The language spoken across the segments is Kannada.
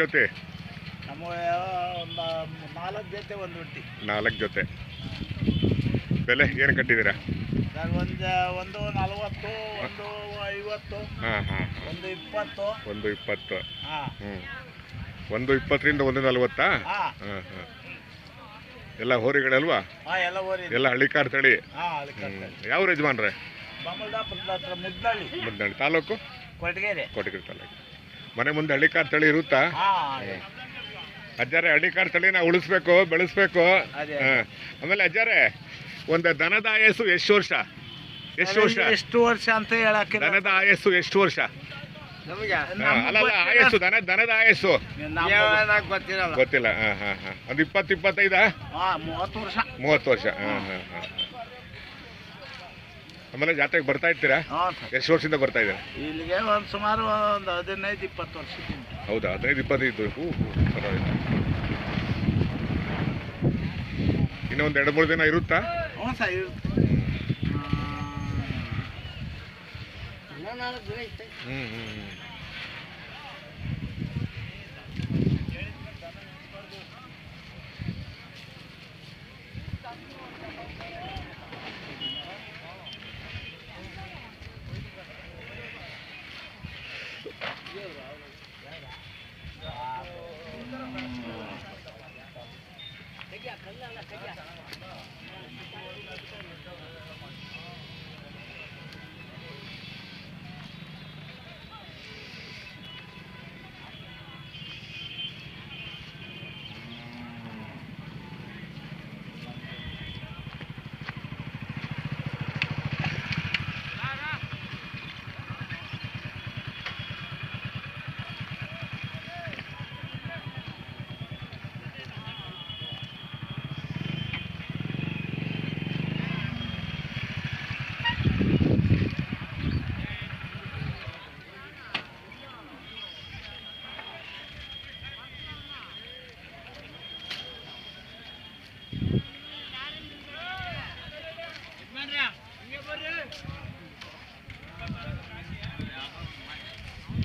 ಜೊತೆ? ನಮ್ಮ ಒಂದು ನಾಲ್ಕು ಜೊತೆ ಒಂದು ನಾಲ್ಕು ಜೊತೆ. ಬೆಲೆ ಏನು ಕಟ್ಟಿದ್ದೀರಾ? ಸರ್ ಒಂದು ಒಂದು ನಲವತ್ತು ಒಂದು ಐವತ್ತು ಹಾಂ ಹಾಂ ಒಂದು ಇಪ್ಪತ್ತು. ಒಂದು ಇಪ್ಪತ್ತು. ಹಾಂ. ಹ್ಞೂ ಒಂದು ಇಪ್ಪತ್ತರಿಂದ ಒಂದು ನಲ್ವತ್ತಾ? ಹಾಂ. ಹಾಂ ಎಲ್ಲ ಹೋರಿಗಳಲ್ವಾ? ಹಾಂ ಎಲ್ಲ ಹೋರಿ. ಎಲ್ಲ ಹಳ್ಳಿಕಾರ್ ತಳಿ ಯಾವ ಯಜಮಾನ್ರೆ? ಮುದ್ದಳ್ಳಿ. ಮುದ್ದಳ್ಳಿ. ತಾಲೂಕು? ಕೊಟ್ಟಿಗೆರೆ ಕೋಟಗಿರಿ ತಾಲೂಕು. ಮನೆ ಮುಂದೆ ಹಳ್ಳಿಕಾರ್ ತಳಿ ಇರುತ್ತಾ? ಅಜ್ಜಾರೆ ಹಳ್ಳಿಕಾರ್ ತಳಿನ ಉಳಿಸ್ಬೇಕು ಬೆಳೆಸ್ಬೇಕು. ಆಮೇಲೆ ಅಜ್ಜಾರೆ ಒಂದು ದನದ ಆಯಸ್ಸು ಎಷ್ಟು ವರ್ಷ? ಎಷ್ಟು ವರ್ಷ? ಎಷ್ಟು ವರ್ಷ ಅಂತ ಹೇಳಕ್ಕೆ ದನದ ಆಯಸ್ಸು ಎಷ್ಟು ವರ್ಷ? ನಮಗೆ ಅಲ್ಲ ಆಯಸ್ಸು ದನ ದನದ ಆಯಸ್ಸು. ಗೊತ್ತಿರಲ್ಲ. ಗೊತ್ತಿಲ್ಲ ಹಾ ಹಾ ಹಾ. ಒಂದು ಇಪ್ಪತ್ತು ಇಪ್ಪತ್ತೈದ? ಮೂವತ್ತು ವರ್ಷ. ಮೂವತ್ತು ವರ್ಷ ಹಾಂ ಹಾಂ ಹಾಂ. ಆಮೇಲೆ ಜಾತ್ರೆಗೆ ಬರ್ತಾ ಇರ್ತೀರಾ? ಹಾಂ ಸರ್. ಎಷ್ಟು ವರ್ಷದಿಂದ ಬರ್ತಾ ಇದ್ದೀರಾ? ಇಲ್ಲಿಗೆ ಒಂದು ಸುಮಾರು ಒಂದು ಹದಿನೈದು ಇಪ್ಪತ್ತು ವರ್ಷದಿಂದ. ಹೌದಾ? ಹದಿನೈದು ಇಪ್ಪತ್ತೈದು ಹೂ ಹ್ಞೂ ಪರವಾಗಿಲ್ಲ. ಇನ್ನೂ ಒಂದು ಎರಡು ಮೂರು ದಿನ ಇರುತ್ತಾ? ಹ್ಞೂ ಸರ್ ಇರುತ್ತೆ. ಹ್ಞೂ ಹ್ಞೂ ಹ್ಞೂ Thank you.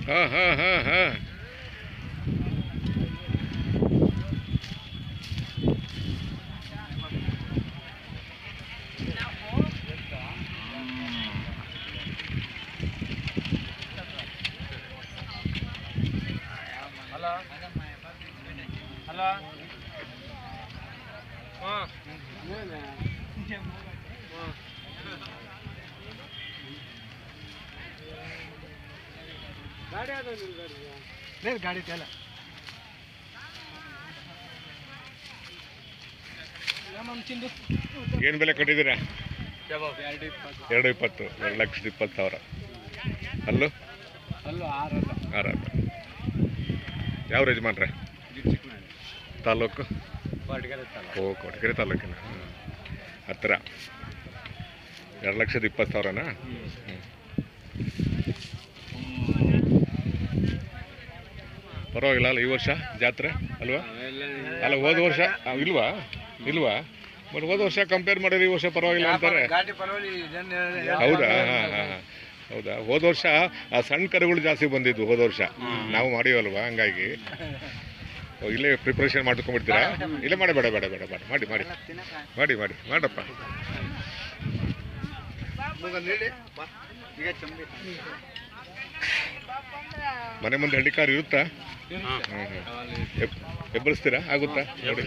ಹಾಂ ಹಾಂ ಹಾಂ ಹಾಂ ಹಲೋ ಹಲೋ ಹಾಂ ಗಾಡಿ ಅದ ಗಾಡಿ ಗಾಡಿ ಇದೆಯಲ್ಲ ಏನು ಬೆಲೆ ಕಟ್ಟಿದ್ದೀರಾ? ಎರಡು ಇಪ್ಪತ್ತು. ಎರಡು ಲಕ್ಷದ ಇಪ್ಪತ್ತು ಸಾವಿರ. ಅಲ್ಲೂ? ಅಲ್ಲೂ ಆರಲ್ಲ ಆರ ಯಾವ ಯಜಮಾನ್ರೆ? ತಾಲೂಕು ಓ ಕೊಟ್ಟಿಗೆರೆ ತಾಲೂಕಿನ ಹತ್ರ. ಹತ್ತಿರ ಎರಡು ಲಕ್ಷದ ಇಪ್ಪತ್ತು ಸಾವಿರನಾ? ಹ್ಞೂ ಪರವಾಗಿಲ್ಲ ಅಲ್ಲ ಈ ವರ್ಷ ಜಾತ್ರೆ ಅಲ್ವಾ? ಅಲ್ಲ ಹೋದ ವರ್ಷ ಇಲ್ವಾ? ಇಲ್ವಾ? ಬಟ್ ಹೋದ ವರ್ಷ ಕಂಪೇರ್ ಮಾಡಿದ್ರೆ ಈ ವರ್ಷ ಪರವಾಗಿಲ್ಲ ಅಂತಾರೆ. ಹೌದಾ? ಹಾಂ ಹಾಂ ಹೌದಾ? ಹೋದ ವರ್ಷ ಆ ಸಣ್ಣ ಕರುಗಳು ಜಾಸ್ತಿ ಬಂದಿದ್ವು ಹೋದ ವರ್ಷ. ನಾವು ಮಾಡಿವಲ್ವಾ ಹಂಗಾಗಿ? ಇಲ್ಲೇ ಪ್ರಿಪ್ರೇಷನ್ ಮಾಡ್ಕೊಂಡ್ಬಿಡ್ತೀರಾ? ಇಲ್ಲೇ ಮಾಡಿ ಬೇಡ. ಬೇಡ ಬೇಡ ಬೇಡ ಮಾಡಿ ಮಾಡಿ. ಮಾಡಿ ಮಾಡಿ. ಮಾಡಪ್ಪ. ಈಗ ಚಂಬಿ. ಮನೆ ಮುಂದೆ ಹಳ್ಳಿ ಕಾರ್ ಇರುತ್ತಾ? ಎಬ್ಬರಿಸ್ತೀರಾ ಆಗುತ್ತಾ? ನೋಡಿ.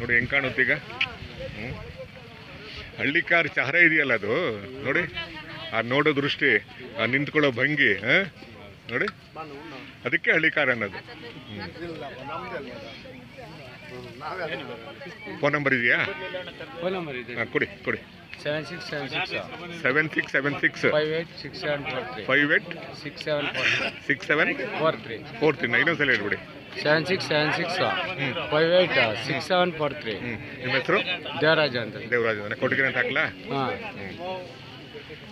ನೋಡಿ, ಹೆಂಗ್ ಕಾಣುತ್ತೀಗ ಹ್ಞೂ ಹಳ್ಳಿ ಕಾರ್ ಚಹರ ಇದೆಯಲ್ಲ ಅದು? ನೋಡಿ. ಆ ನೋಡೋ ದೃಷ್ಟಿ, ಆ ನಿಂತ್ಕೊಳ್ಳೋ ಭಂಗಿ, ಹ? ನೋಡಿ. ಅದಕ್ಕೆ ಹಳ್ಳಿಕಾರ ಅನ್ನೋದು. ಫೋನ್ ನಂಬರ್ ಇದೆಯಾ? ಫೋನ್ ನಂಬರ್ ಇದೆ. ಹಾಂ ಕೊಡಿ ಕೊಡಿ. Seven six seven six seven six seven six five eight six seven four three five eight six seven four six seven four three four three ಇನ್ನೊಂದ್ಸಲ ಹೇಳ್ಬಿಡಿ seven six seven six five eight six seven four three ಹ್ಞೂ ನಿಮ್ಮ ಹೆಸರು? ದೇವರಾಜ ಅಂತ. ದೇವರಾಜ ಕೊಟ್ಟಿಗೆ ಅಂತ ಹಾಕಲಾ? ಹಾಂ. ಹ್ಞೂ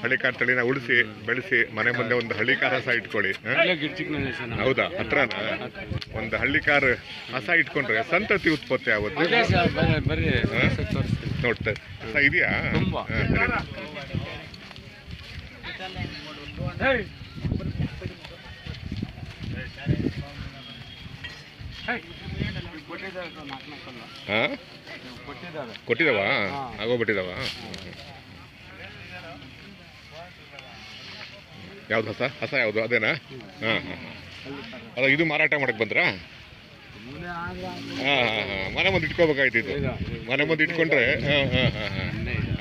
ಹಳ್ಳಿಕಾರ್ ತಳಿನ ಉಳಿಸಿ ಬೆಳೆಸಿ ಮನೆ ಮುಂದೆ ಒಂದು ಹಳ್ಳಿಕಾರ ಹಸ ಇಟ್ಕೊಳ್ಳಿ ಹೌದಾ? ಹತ್ರ ಒಂದು ಹಳ್ಳಿಕಾರ ಹಸ ಇಟ್ಕೊಂಡ್ರೆ ಸಂತತಿ ಉತ್ಪತ್ತಿ ಆಗುತ್ತೆ. ನೋಡ್ತಾ ಇದೆಯಾ? ತುಂಬಾ. ಹ, ಸರಿ. ಹೇಯ್. ಹೇಯ್. ಇವ್ ಕೊಟ್ಟಿದ್ದಾರೆ ಸರ್ ನಾಲ್ಕು ನಾಲ್ಕಲ್ಲ. ಹಾ ಇವ್ ಕೊಟ್ಟಿದ್ದಾರೆ ಕೊಟ್ಟಿದಾವ ಹಾ. ಆಗೋಗ್ಬಿಟ್ಟಿದಾವ ಯಾವ್ದು ಹಸ? ಹಸ ಯಾವುದು? ಅದೇನಾ? ಹಾಂ ಹಾಂ ಅಲ್ಲ ಇದು ಮಾರಾಟ ಮಾಡಕ್ಕೆ ಬಂದ್ರಾ. ಹಾಂ ಹಾಂ ಹಾಂ. ಮನೆ ಮುಂದೆ ಇದೆ. ಮನೆ ಮುಂದೆ ಇಟ್ಕೊಂಡ್ರೆ ಹಾಂ ಹಾಂ ಹಾಂ.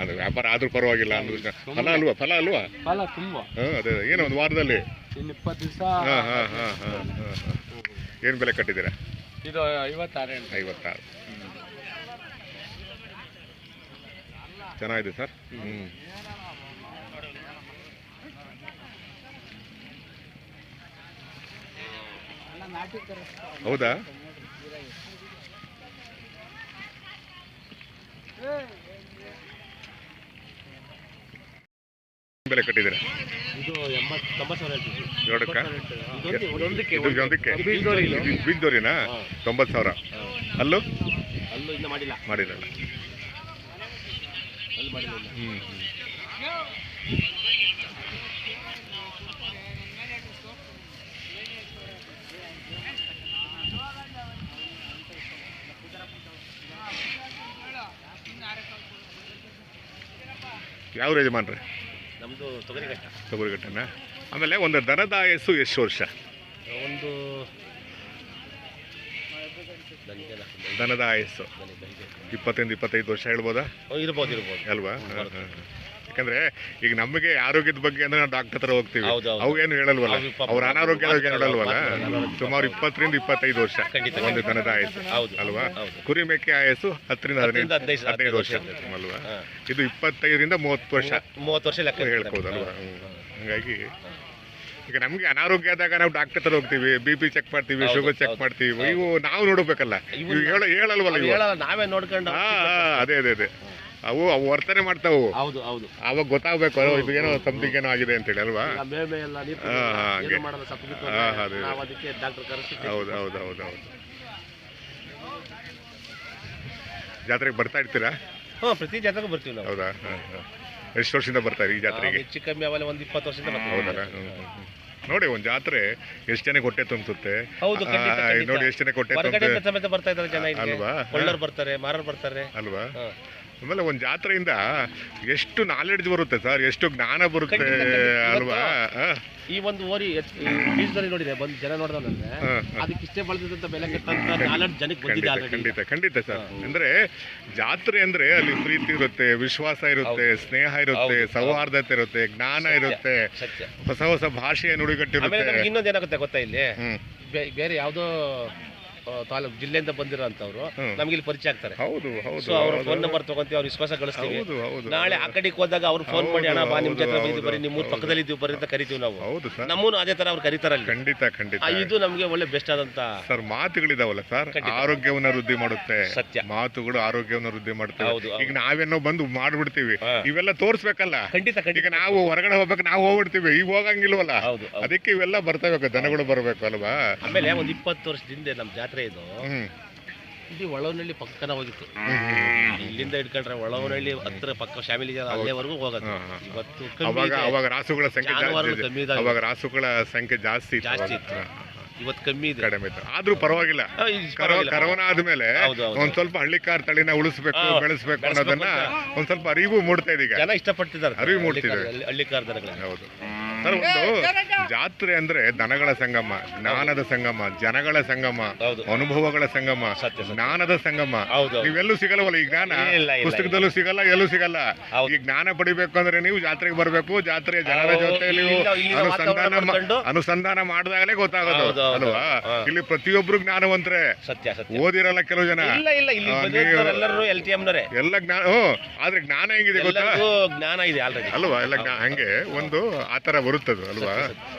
ಅದು ವ್ಯಾಪಾರ ಆದ್ರೂ ಪರವಾಗಿಲ್ಲ ಅನ್ನೋದು ಫಲ ಅಲ್ವಾ? ಫಲ ಅಲ್ವಾ? ಫಲ ತುಂಬಾ. ಹಾಂ ಅದೇ ಅದೇ. ಏನೋ ಒಂದು ವಾರದಲ್ಲಿ? ಇಪ್ಪತ್ತು ದಿವಸ ಹಾಂ ಹಾಂ ಹಾಂ ಹಾಂ ಹಾಂ ಹಾಂ. ಏನು ಬೆಲೆ ಕಟ್ಟಿದ್ದೀರಾ? ಇದು ಐವತ್ತಾರು ಐವತ್ತಾರು. ಚೆನ್ನಾಗಿದೆ ಸರ್? ಹ್ಞೂ ಹೌದಾ? ಬೆಲೆ ಕಟ್ಟಿದ್ದೀರಾ? ಇದು ಎಂಬತ್ತು ತೊಂಬತ್ತು ಸಾವಿರ ತೊಂಬತ್ತು ಅಲ್ಲೂ? ಅಲ್ಲೂ ಇನ್ನೂ ಮಾಡಿಲ್ಲ. ಹ್ಞೂ ಯಾವ ಯಜಮಾನ್ರಿ? ನಮ್ಮದು ತೊಗರಿಘಟ್ಟ. ತೊಗರಿಘಟ್ಟನ? ಆಮೇಲೆ ಒಂದು ದನದ ಆಯಸ್ಸು ಎಷ್ಟು ವರ್ಷ? ಒಂದು ದನದ ಆಯಸ್ಸು. ಇಪ್ಪತ್ತೈದು ಇಪ್ಪತ್ತೈದು ವರ್ಷ ಹೇಳ್ಬೋದಾ? ಇರ್ಬೋದು ಇರ್ಬೋದು. ಅಲ್ವಾ? ಹಾಂ, ಹಾಂ. ಯಾಕಂದ್ರೆ ಈಗ ನಮಗೆ ಆರೋಗ್ಯದ ಬಗ್ಗೆ ಅಂದ್ರೆ ನಾವು ಡಾಕ್ಟರ್ ಹತ್ರ ಹೋಗ್ತೀವಿ. ಅವು ಏನು ಹೇಳಲ್ವಲ್ಲ? ಅವು ಅವ್ರ ಅನಾರೋಗ್ಯದ ಬಗ್ಗೆ ಹೇಳಲ್ವಲ್ಲ. ಸುಮಾರು ಇಪ್ಪತ್ತರಿಂದ ಇಪ್ಪತ್ತೈದು ವರ್ಷ ಒಂದು ದನದ ಆಯಸ್ಸು ಅಲ್ವಾ. ಕುರಿ ಮೇಕೆ ಆಯಸ್ಸು ಹತ್ತರಿಂದ ಹದಿನೈದು ಹದಿನೈದು ವರ್ಷ ಅಲ್ವಾ. ಇದು ಇಪ್ಪತ್ತೈದರಿಂದ ಮೂವತ್ತು ವರ್ಷ. ಮೂವತ್ತು ವರ್ಷ ಲೆಕ್ಕ ಹೇಳ್ಬೋದಲ್ವಾ. ಹಂಗಾಗಿ ಈಗ ನಮ್ಗೆ ಅನಾರೋಗ್ಯ ಆದಾಗ ನಾವು ಡಾಕ್ಟರ್ ಹತ್ರ ಹೋಗ್ತೀವಿ ಬಿ ಪಿ ಚೆಕ್ ಮಾಡ್ತೀವಿ ಶುಗರ್ ಚೆಕ್ ಮಾಡ್ತೀವಿ ಇವು ನಾವು ನೋಡಬೇಕಲ್ಲ. ಹೇಳಲ್ವಲ್ಲ ನಾವೇ ನೋಡ್ಕೊಂಡು ಅದೇ ಅದೇ ಅದೇ. ಅವು ಅವು ವರ್ತನೆ ಮಾಡ್ತಾವು. ಹೌದು ಹೌದು. ಅವಾಗ ಗೊತ್ತಾಗ್ಬೇಕು ಇದೇನೋ ಏನೋ ಸಮಥಿಂಗ್ ಏನೋ ಆಗಿದೆ ಅಂತ ಹೇಳಿ ಅಲ್ವಾ? ಈಗ ಮೇ ಮೇ ಎಲ್ಲ ನೀರು ಹಾ, ಹಾ, ಏನು ಹಂಗೆ. ಮಾಡಲ್ಲ ಸಪ್ಪು ಗಿಪ್ಪು ಹಾ, ಅದೇ. ನಾವು ಅದಕ್ಕೆ ಡಾಕ್ಟರ್ ಕರೆಸಿ ಹೌದು ಹೌದು ಹೌದು ಹೌದು. ಜಾತ್ರೆಗೆ ಬರ್ತಾ ಇರ್ತೀರಾ? ಹಾ ಪ್ರತಿ ಜಾತ್ರೆಗೂ ಬರ್ತೀವಿ ನಾವು. ಹೌದಾ? ಹಾ, ಹಾ. ಎಷ್ಟು ವರ್ಷದಿಂದ ಬರ್ತಾರೆ ಈ ಜಾತ್ರೆಗೆ? ಹೆಚ್ಚು ಕಮ್ಮಿ ಆಮೇಲೆ ಒಂದು ಇಪ್ಪತ್ತು ವರ್ಷದಿಂದ ಬರ್ತೀವಿ. ಹೌದಲ್ಲ ಹ್ಮ್, ಹ್ಮ್, ಹ್ಮ್. ನೋಡಿ ಒಂದು ಜಾತ್ರೆ ಎಷ್ಟು ಜನಕ್ಕೆ ಹೊಟ್ಟೆ ತುಂಬುತ್ತೆ ಹೌದು ಆ, ಖಂಡಿತ. ನೋಡಿ ಎಷ್ಟು ಜನಕ್ಕೆ ಹೊಟ್ಟೆ ತುಂಬುತ್ತೆ ಸಮೇತ ಬರ್ತಾ ಇದ್ದಾರೆ ಜನ ಅಲ್ವಾ? ಕೊಳ್ಳೋರು ಬರ್ತಾರೆ ಮಾರರು ಬರ್ತಾರೆ. ಅಲ್ವಾ? ಹಾ. ಆಮೇಲೆ ಒಂದು ಜಾತ್ರೆಯಿಂದ ಎಷ್ಟು ನಾಲೆಡ್ಜ್ ಬರುತ್ತೆ ಸರ್? ಎಷ್ಟು ಜ್ಞಾನ ಬರುತ್ತೆ. ಅಲ್ವಾ? ಈ ಒಂದು ಓರಿ ಬೀಜದಲ್ಲಿ ನೋಡಿದೆ ಬಂದು ಜನ ನೋಡಿದ್ರೆ. ಅದಕ್ಕೆ ಇಷ್ಟೇ ಬಳಸಿದಂತ ಬೆಲೆ ಕೆಟ್ಟಂತ ಜನಕ್ಕೆ ಬಂದಿದೆ ಖಂಡಿತ ಖಂಡಿತ ಸರ್. ಅಂದ್ರೆ ಜಾತ್ರೆ ಅಂದ್ರೆ ಅಲ್ಲಿ ಪ್ರೀತಿ ಇರುತ್ತೆ ವಿಶ್ವಾಸ ಇರುತ್ತೆ ಸ್ನೇಹ ಇರುತ್ತೆ ಸೌಹಾರ್ದತೆ ಇರುತ್ತೆ ಜ್ಞಾನ ಇರುತ್ತೆ ಹೊಸ ಹೊಸ ಭಾಷೆಯ ನುಡಿಗಟ್ಟಿರುತ್ತೆ. ಇನ್ನೊಂದು ಏನಾಗುತ್ತೆ ಗೊತ್ತಾ ಇಲ್ಲಿ? ಬೇರೆ ಯಾವುದೋ ತಾಲೂಕು ಜಿಲ್ಲೆಯಿಂದ ಬಂದಿರೋ. ನಮ್ಗೆ ಇಲ್ಲಿ ಪರಿಚಯ ಆಗ್ತಾರೆ. ಹೌದು ಸೊ ಹೌದು ಅವ್ರ ಫೋನ್ ನಂಬರ್ ತಗೊಂತೀವಿ ಅವ್ರ ವಿಶ್ವಾಸ ಗಳಿಸ್ತೀವಿ ಹೌದು ಹೌದು. ನಾಳೆ ಆ ಕಡೆಗೆ ಹೋದಾಗ ಅವ್ರು ಫೋನ್ ಮಾಡಿ ಅಣ್ಣ ಬಾ ನಿಮ್ ಜೊತೆ ಬಂದಿದ್ದು ಬರೀ ಬರ್ರಿ ನಿಮ್ಮ ಊರ್. ಪಕ್ಕದಲ್ಲಿ ಇದ್ದೀವಿ ಬರ್ರಿ ಅಂತ ಕರಿತೀವಿ ನಾವು. ಹೌದು ಸರ್. ನಮ್ಮೂನು ಅದೇ ತರ ಅವ್ರು ಕರೀತಾರಲ್ಲ ಖಂಡಿತ ಖಂಡಿತ. ಆ, ಇದು ನಮ್ಗೆ ಒಳ್ಳೆ ಬೆಸ್ಟ್ ಆದಂತ ಸರ್ ಮಾತುಗಳಿದಾವಲ್ಲ ಸರ್. ಆರೋಗ್ಯವನ್ನ ವೃದ್ಧಿ ಮಾಡುತ್ತೆ. ಸತ್ಯ. ಮಾತುಗಳು ಆರೋಗ್ಯವನ್ನ ವೃದ್ಧಿ ಮಾಡುತ್ತೆ. ಹೌದು, ಹೌದು. ಈಗ ನಾವೇನೋ ಬಂದು ಮಾಡ್ಬಿಡ್ತೀವಿ. ಹಾ. ಇವೆಲ್ಲ ತೋರ್ಸ್ಬೇಕಲ್ಲ? ಖಂಡಿತ ಈಗ ಖಂಡಿತ ನಾವು ಹೊರಗಡೆ ಹೋಗ್ಬೇಕು ನಾವು ಹೋಗ್ಬಿಡ್ತೀವಿ. ಈಗ ಹೋಗಂಗಿಲ್ವಲ್ಲ? ಹೌದು ಹೌದು. ಅದಕ್ಕೆ ಇವೆಲ್ಲ ಬರ್ತಾಬೇಕು ದನಗಳು ಬರ್ಬೇಕು ಅಲ್ವಾ? ಆಮೇಲೆ ಒಂದ್ ಇಪ್ಪತ್ತು ವರ್ಷದಿಂದ ನಮ್ ಜಾತ್ರೆ ಇದು ಇಲ್ಲಿ ಒಳವನಹಳ್ಳಿ ಪಕ್ಕನ ಹೋಗಿತ್ತು ಇಲ್ಲಿಂದ ಹಿಡ್ಕೊಂಡ್ರೆ ಒಳವನಹಳ್ಳಿ ಹತ್ರ ಪಕ್ಕ ಫ್ಯಾಮಿಲಿ ಅಲ್ಲೇವರೆಗೂ ಹೋಗೋದು. ಇವತ್ತು ಅವಾಗ. ಅವಾಗ ರಾಸುಗಳ ಸಂಖ್ಯೆ ಜಾನುವಾರುಗಳು ಕಮ್ಮಿ. ಇದಾವೆ. ಅವಾಗ ರಾಸುಗಳ ಸಂಖ್ಯೆ ಜಾಸ್ತಿ ಇತ್ತು ಜಾಸ್ತಿ ಅವಾಗ. ಇತ್ತು. ಇವತ್ತು ಕಮ್ಮಿ ಇದೆ ಕಡಿಮೆ ಇತ್ತು ಆದ್ರೂ ಪರವಾಗಿಲ್ಲ ಆ, ಇದು ಕರೋ- ಪರವಾಗಿಲ್ಲ. ಕರೋನಾ ಆದ್ಮೇಲೆ ಹೌದು, ಹೌದು. ಒಂದ್ ಸ್ವಲ್ಪ ಹಳ್ಳಿಕಾರ್ ತಳಿನ ಉಳಿಸ್ಬೇಕು ಹಾ, ಬೆಳೆಸ್ಬೇಕು ಅನ್ನೋದನ್ನ. ಒಂದ್ ಸ್ವಲ್ಪ ಅರಿವು ಮೂಡ್ತಾ ಇದೆ ಈಗ ಜನ ಇಷ್ಟಪಡ್ತಿದ್ದಾರೆ ಅರಿವು ಮೂಡ್ತಿದೆ. ಹಳ್ಳಿ ಕಾರ್ ದನಗಳನ್ನ ಹೌದು ಸರ್ ಒಂದು ಜಾತ್ರೆ ಅಂದ್ರೆ ದನಗಳ ಸಂಗಮ ಜ್ಞಾನದ ಸಂಗಮ ಜನಗಳ ಸಂಗಮ ಅನುಭವಗಳ ಸಂಗಮ. ಜ್ಞಾನದ ಸಂಗಮ. ನೀವೆಲ್ಲೂ ಸಿಗಲ್ವಲ್ಲ ಈ ಜ್ಞಾನ? ಪುಸ್ತಕದಲ್ಲೂ ಸಿಗಲ್ಲ ಎಲ್ಲೂ ಸಿಗಲ್ಲ. ಈ ಜ್ಞಾನ ಪಡಿಬೇಕು ಅಂದ್ರೆ ನೀವು ಜಾತ್ರೆಗೆ ಬರಬೇಕು ಜಾತ್ರೆ ಜನರ ಜೊತೆ ನೀವು ಅನುಸಂಧಾನ ಅನುಸಂಧಾನ ಮಾಡಿದಾಗಲೇ ಗೊತ್ತಾಗೋದು ಅಲ್ವಾ? ಇಲ್ಲಿ ಪ್ರತಿಯೊಬ್ರು ಜ್ಞಾನವಂತ್ರೆ. ಸತ್ಯ ಸತ್ಯ. ಓದಿರಲ್ಲ ಕೆಲವು ಜನ. ಇಲ್ಲ ಇಲ್ಲ ಇಲ್ಲಿ ಆ, ಎಲ್ಲರೂ ಎಲ್ ಟಿ ಎಲ್ಲ ಜ್ಞಾನ ಆದ್ರೆ ಜ್ಞಾನ ಹೆಂಗಿದೆ ಗೊತ್ತಾ? ಜ್ಞಾನ ಇದೆ ಅಲ್ವಾ? ಎಲ್ಲ ಹಂಗೆ ಒಂದು ಆತರ ಬರುತ್ತದು ಅಲ್ವಾ?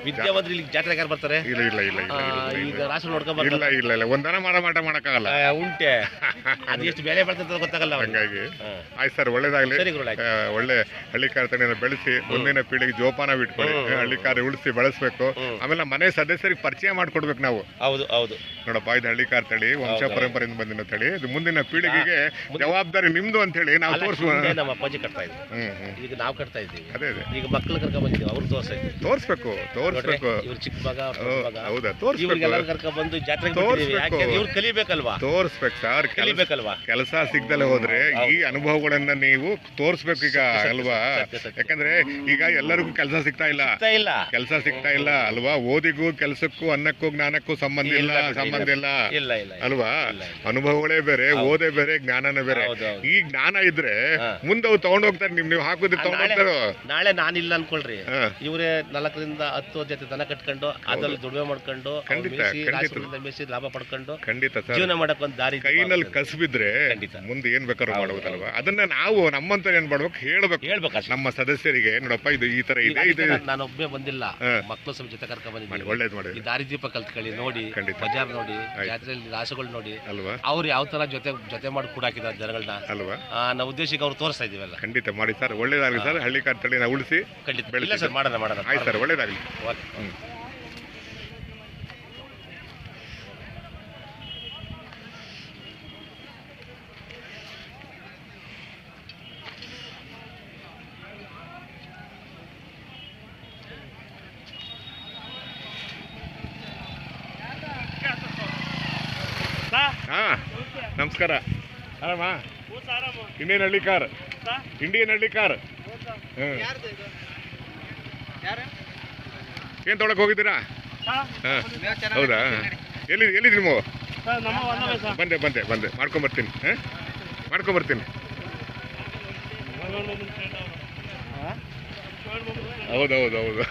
ವಿದ್ಯಾವಂತರು ಇಲ್ಲಿ ಜಾತ್ರೆಗೆ ಯಾರು ಬರ್ತಾರೆ? ಇಲ್ಲ ಇಲ್ಲ ಇಲ್ಲ ಆ, ಈಗ ರಾಶಿ ನೋಡ್ಕೊಂಡ್ ಇಲ್ಲ ಬರ್ತಾರೆ ಇಲ್ಲ. ಇಲ್ಲ ಒಂದನ ಮಾರಾಟ ಮಾಡಕ್ಕಾಗಲ್ಲ. ಆ, ಉಂಟೆ. ಅದು ಎಷ್ಟು ಬೆಲೆ ಬರ್ತದೆ ಅಂತ ಗೊತ್ತಾಗಲ್ಲ ಅವ್ರಿಗೆ. ಹಂಗಾಗಿ. ಹಾ. ಆಯ್ತು ಸರ್ ಒಳ್ಳೇದಾಗ್ಲಿ. ಸರಿ ಗುರುಗಳೇ, ಆಯ್ತು. ಆ, ಒಳ್ಳೆ ಹಳ್ಳಿ ಕಾರ್ತನೆಯನ್ನು ಬೆಳೆಸಿ ಮುಂದಿನ ಪೀಳಿಗೆ ಜೋಪಾನ ಬಿಟ್ಕೊಳ್ಳಿ. ಹಳ್ಳಿ ಹ್ಮ್. ಹಳ್ಳಿಕಾರ ಉಳಿಸಿ ಬೆಳೆಸ್ಬೇಕು. ಹ್ಮ್. ಆಮೇಲೆ ಮನೆ ಸದಸ್ಯರಿಗೆ ಪರಿಚಯ ಮಾಡ್ಕೊಡ್ಬೇಕು ನಾವು. ಹೌದು ಹೌದು. ನೋಡಪ್ಪ ಇದು ಹಳ್ಳಿ ಕಾರ್ ತಳಿ ವಂಶ ಹೌದಾ? ಪರಂಪರೆಯಿಂದ ಬಂದಿನ ತಳಿ. ಇದು ಮುಂದಿನ ಪೀಳಿಗೆಗೆ ಜವಾಬ್ದಾರಿ ನಿಮ್ದು ಅಂತ ಹೇಳಿ ನಾವು ಅಲ್ಲ, ತೋರಿಸುವ. ಹಿಂದೆ ನಮ್ಮ ಅಪ್ಪಾಜಿ ಕಟ್ತಾ ಇದ್ರು. ಹ್ಮ್ ಹ್ಮ್. ಈಗ ನಾವು ಕಟ್ತಾ ಇದ್ದೀವಿ. ಅದೇ ಅದೇ. ಈಗ ಮಕ್ಕಳು ಕರ್ಕೊಂಡ್ ಬಂದಿದ್ದೀವಿ ಅವ್ರು ತೋರಿಸ್ತಾ ಇದ್ದೀವಿ ತೋರಿಸ್ಬೇಕು ತೋರಿಸ್ಬೇಕು. ಇವ್ರು ಚಿಕ್ಕ ಮಗ ಅವ್ರ್ ಓ, ದೊಡ್ಡ ಮಗ. ಹೌದಾ ತೋರಿಸ್ಬೇಕು. ಇವ್ರಿಗೆಲ್ಲ ಬಂದು ಜಾತ್ರೆಗೆ ತೋರ್ಸ್ಬೇಕು. ಬಿಟ್ಟಿದ್ದೀವಿ ಯಾಕೆ ಇವ್ರು ಕಲಿಬೇಕಲ್ವಾ? ತೋರಿಸ್ಬೇಕು ಸರ್ ಕೆಲಸ ಕಲಿಬೇಕಲ್ವಾ? ಕೆಲಸ ಸಿಗ್ದಲೆ ಹೋದ್ರೆ ಈ ಅನುಭವಗಳನ್ನ ನೀವು ತೋರಿಸ್ಬೇಕು ಈಗ ಅಲ್ವಾ? ಸತ್ಯ, ಸತ್ಯ. ಯಾಕಂದ್ರೆ ಈಗ ಎಲ್ಲರಿಗೂ ಕೆಲಸ ಸಿಗ್ತಾ ಇಲ್ಲ. ಸಿಗ್ತಾ ಇಲ್ಲ. ಕೆಲಸ ಸಿಗ್ತಾ ಇಲ್ಲ ಅಲ್ವಾ? ಓದಿಗೂ ಕೆಲಸಕ್ಕೂ ಅನ್ನಕ್ಕೂ ಜ್ಞಾನಕ್ಕೂ ಸಂಬಂಧ ಇಲ್ಲ ಇಲ್ಲ ಸಂಬಂಧ ಇಲ್ಲ. ಇಲ್ಲ ಇಲ್ಲ ಇಲ್ಲ. ಅಲ್ವಾ? ಇಲ್ಲ. ಅನುಭವಗಳೇ ಬೇರೆ ಓದೇ ಬೇರೆ ಜ್ಞಾನನೇ ಬೇರೆ. ಹೌದು, ಹೌದು. ಈ ಜ್ಞಾನ ಇದ್ರೆ ಹಾ. ಮುಂದೆ ಅವು ತಗೊಂಡೋಗ್ತಾರೆ ನಿಮ್ ನೀವು ಹಾಕುದ್ರೆ ತಗೊಂಡ್ ತಗೊಂಡೋಗ್ತಾರೋ. ನಾಳೆ ನಾನಿಲ್ಲ ಅನ್ಕೊಳ್ರಿ. ಹಾ. ಇವರೇ ನಾಲ್ಕರಿಂದ ಹತ್ತು ಜೊತೆ ದನ ಕಟ್ಕೊಂಡು ಅದ್ರಲ್ಲಿ ದುಡಿಮೆ ಮಾಡ್ಕೊಂಡು ಖಂಡಿತ, ಲಾಭ ಪಡ್ಕೊಂಡು ಖಂಡಿತ ಸರ್. ಜೀವನ ಮಾಡಕ್ ಒಂದ್ ದಾರಿ ಕೈನಲ್ಲಿ ಕಸಬಿದ್ರೆ ಖಂಡಿತ. ಮುಂದೆ ಏನ್ ಬೇಕಾದ್ರೂ ಹೌದು, ಮಾಡ್ಬೋದಲ್ವಾ? ಅದನ್ನ ನಾವು ನಮ್ಮಂತ ಏನ್ ಮಾಡ್ಬೇಕು? ಹೇಳ್ಬೇಕು. ಹೇಳ್ಬೇಕಷ್ಟೇ ನಮ್ಮ ಸದಸ್ಯರಿಗೆ ನೋಡಪ್ಪ ಇದು ಈ ತರ ಇದೆ ಇದು ನಾನ್- ನಾನು ಒಬ್ಬನೇ ಬಂದಿಲ್ಲ. ಹಾ. ಮಕ್ಕಳು ಸ್ವಲ್ಪ ಜೊತೆ ಕರ್ಕೊಂಡ್ ಮಾಡಿ ಬಂದಿದ್ದೀನಿ ಒಳ್ಳೇದು ಮಾಡಿ. ಈ ದಾರಿ ದೀಪ ಕಲ್ತ್ಕೊಳ್ಳಿ ನೋಡಿ ಖಂಡಿತ. ಬಜಾರ್ ನೋಡಿ. ಜಾತ್ರೆಯಲ್ಲಿ ರಾಸುಗಳು ನೋಡಿ ಅಲ್ವಾ? ಅವ್ರು ಯಾವ ತರ ಜೊತೆ ಜೊತೆ ಮಾಡಿ ಕೂಡಾಕಿದ್ದಾರೆ ಜನಗಳನ್ನ. ಅಲ್ವಾ? ನಾವು ಉದ್ದೇಶಕ್ಕೆ ಅವ್ರು ತೋರಿಸ್ತಾ ಇದೀವಲ್ಲ ಖಂಡಿತ ಮಾಡಿ ಸರ್. ಒಳ್ಳೇದಾಗಲಿ ಸರ್. ಹಳ್ಳಿಕಾರ ತಳಿನ ಉಳಿಸಿ ಖಂಡಿತ. ಇಲ್ಲ ಬೆಳೆಸಿ ಸರ್ ಮಾಡೋಣ ಮಾಡೋಣ. ಆಯ್ತು ಸರ್ ಒಳ್ಳೇದಾಗಲಿ. ಹಾ ನಮಸ್ಕಾರ. ಆರಾಮ? Indian Hallikar. Indian Hallikar. ಹ್ಮ್. ಏನ್ ತೊಗೊಳಕ್ ಹೋಗಿದ್ದೀರಾ? ಹಾಂ. ಹೌದಾ? ಎಲ್ಲಿ ಎಲ್ಲಿದ್ರಿ ನೀವು? ಬಂದೆ ಬಂದೆ ಬಂದೆ. ಮಾಡ್ಕೊಂಬರ್ತೀನಿ ಹಾಂ? ಮಾಡ್ಕೊಂಬರ್ತೀನಿ ಹೌದು ಹೌದು ಹೌದು